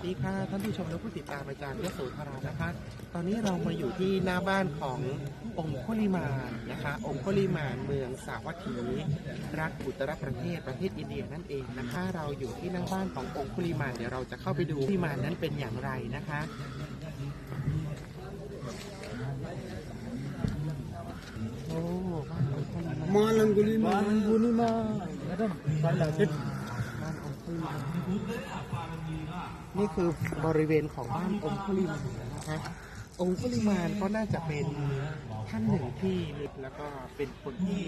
สดีค่ะท่านผู้ชมและผู้ติดตามอาจารย์ยโสธรานะคะ ตอนนี้เรามาอยู่ที่หน้าบ้านขององค์คุลิมานนะคะ องค์คุลิมานเมืองสาวัตถีรัฐอุตรประเทศประเทศอินเดียนั่นเองนะคะ เราอยู่ที่หน้าบ้านขององค์คุลิมานเดี๋ยวเราจะเข้าไปดูคุลิมานนั้นเป็นอย่างไรนะคะโอ้บ้านองค์คุลิมาน Malang gulima. Malang gulima. Ada kala kit. บ้านองคุลิมาน นี่คือบริเวณของบ้านองคุลิมานนะคะองคุลิมานก็น่าจะเป็นท่านหนึ่งที่แล้วก็เป็นคนที่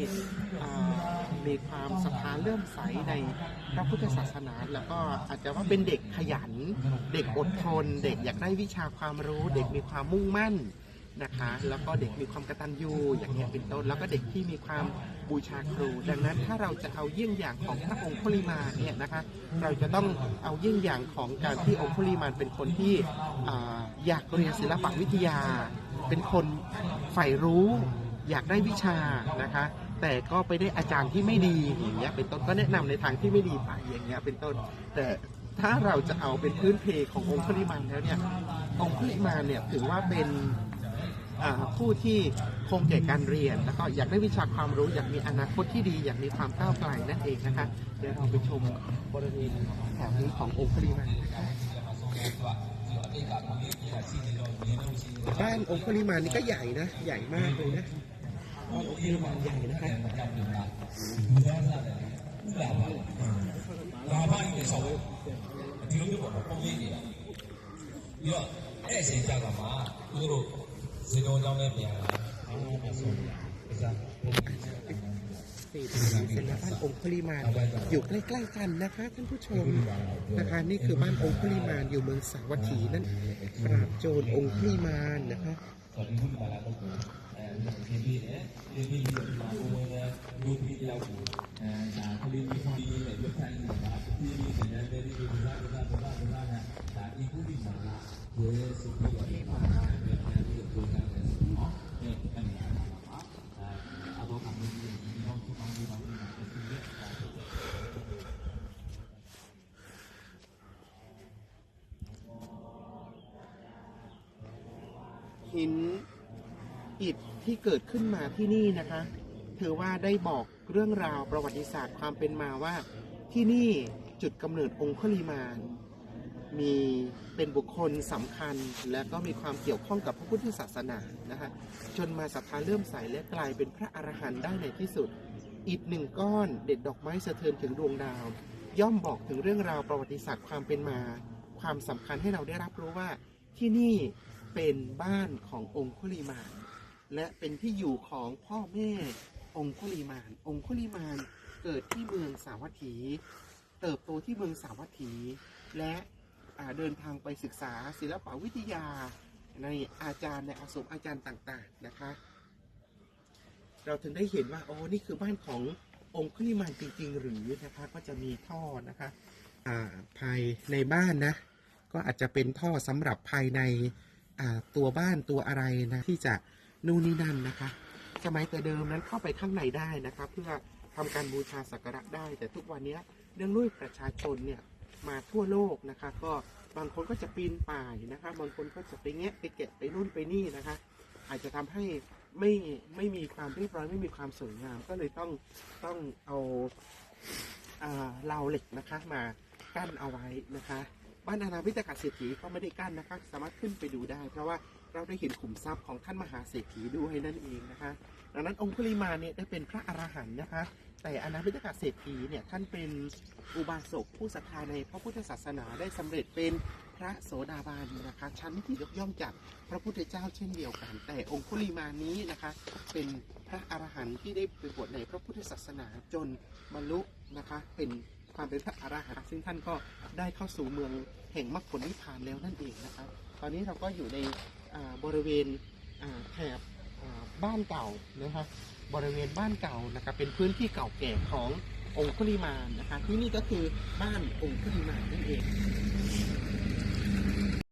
มีความศรัทธาเลื่อมใสในพระพุทธศาสนา แล้วก็อาจจะว่าเป็นเด็กขยัน เด็กอดทน เด็กอยากได้วิชาความรู้ เด็กมีความมุ่งมั่น นะคะ แล้วก็เด็กมีความกตัญญูอย่างเงี้ยเป็นต้น แล้วก็เด็กที่มีความบูชาครู ดังนั้นถ้าเราจะเอาเยี่ยงอย่างของพระองค์คุลิมานเนี่ยนะคะ เราจะต้องเอาเยี่ยงอย่างของการที่องคุลิมานเป็นคนที่อยากเรียนศิลปวิทยา เป็นคนใฝ่รู้อยากได้วิชานะคะ แต่ก็ไปได้อาจารย์ที่ไม่ดีอย่างเงี้ยเป็นต้นก็แนะนำในทางที่ไม่ดีไปอย่างเงี้ยเป็นต้น แต่ถ้าเราจะเอาเป็นพื้นเพขององคุลิมานแล้วเนี่ยองคุลิมานเนี่ยถือว่าเป็น ผู้ที่คงแก่การเรียน แล้วก็อยากได้วิชาความรู้อยากมีอนาคตที่ดีอยากมีความก้าวไกลนั่นเองนะคะเดี๋ยวเราไปชมบริเวณแถวนี้ขององค์ปริมาณนะคะบ้านองค์ปริมาณนี่ก็ใหญ่นะ ใหญ่มากเลยนะบ้านองค์ปริมาณใหญ่นะคะเยอะไอ้เสียงจากมาดูรู้ ပြီးတော့အဲ့အချိန်ကြာကမှသူတို့ဇင်တော်ကြောင်းနဲ့ပြန်လာအားမဆုံးဘူးအစား นี่เสร็จแล้วบ้านองค์พลีมานอยู่ใกล้ๆกันนะคะท่านผู้ชมนะคะ นี่คือบ้านองค์พลีมานอยู่เมืองสาวัตถีนั่นปราบโจรองค์พลีมานนะคะ ခေါ် หินอิฐที่เกิดขึ้นมาที่นี่นะคะ ถือว่าได้บอกเรื่องราวประวัติศาสตร์ความเป็นมาว่าที่นี่จุดกำเนิดองค์คลีมานมีเป็นบุคคลสำคัญและก็มีความเกี่ยวข้องกับพระพุทธศาสนานะคะจนมาศรัทธาเลื่อมใสและกลายเป็นพระอรหันต์ได้ในที่สุดอิฐหนึ่งก้อนเด็ดดอกไม้สะเทือนถึงดวงดาว ย่อมบอกถึงเรื่องราวประวัติศาสตร์ความเป็นมา ความสำคัญให้เราได้รับรู้ว่าที่นี่ เป็นบ้านขององคุลิมาน และเป็นที่อยู่ของพ่อแม่องคุลิมาน องคุลิมานเกิดที่เมืองสาวัตถี เติบโตที่เมืองสาวัตถี และเดินทางไปศึกษาศิลปวิทยา ในอาจารย์ในอาสมอาจารย์ต่างๆนะคะ เราถึงได้เห็นว่าโอ้นี่คือบ้านขององคุลิมานจริง ๆ หรือนะคะก็จะมีท่อนะคะภายในบ้านนะก็อาจจะเป็นท่อสำหรับภายใน ตัวบ้านตัวอะไรนะที่จะนู่นนี่นั่นนะคะ สมัยแต่เดิมนั้นเข้าไปข้างในได้นะคะเพื่อทำการบูชาสักการะได้ แต่ทุกวันนี้เนื่องด้วยประชาชนเนี่ยมาทั่วโลกนะคะ ก็บางคนก็จะปีนป่ายนะคะบางคนก็จะไปแงะไปเก็บไปนู่นไปนี่นะคะ อาจจะทำให้ไม่ไม่มีความเรียบร้อยไม่มีความสวยงาม ก็เลยต้องต้องเอาอ่าราเหล็กนะคะมากั้นเอาไว้นะคะ บ้านอาณาวิทยาเศรษฐีก็ไม่ได้กั้นนะคะ สามารถขึ้นไปดูได้ เพราะว่าเราได้เห็นขุมทรัพย์ของท่านมหาเศรษฐีด้วยนั่นเองนะคะ ดังนั้นองคุลิมาเนี่ยได้เป็นพระอรหันต์นะคะ แต่อาณาวิทยาเศรษฐีเนี่ยท่านเป็นอุบาสกผู้ศรัทธาในพระพุทธศาสนาได้สำเร็จเป็นพระโสดาบันนะคะ ชั้นที่ยกย่องจากพระพุทธเจ้าเช่นเดียวกัน แต่องคุลิมานี้นะคะ เป็นพระอรหันต์ที่ได้ไปบวชในพระพุทธศาสนาจนบรรลุนะคะเป็น ความเป็นพระอรหันต์ซึ่งท่านก็ได้เข้าสู่เมืองแห่งมรรคผลนิพพานแล้วนั่นเองนะคะตอนนี้เราก็อยู่ในบริเวณแถบบ้านเก่านะคะบริเวณบ้านเก่านะครับเป็นพื้นที่เก่าแก่ขององคุลิมานนะคะที่นี่ก็คือบ้านองคุลิมานนั่นเอง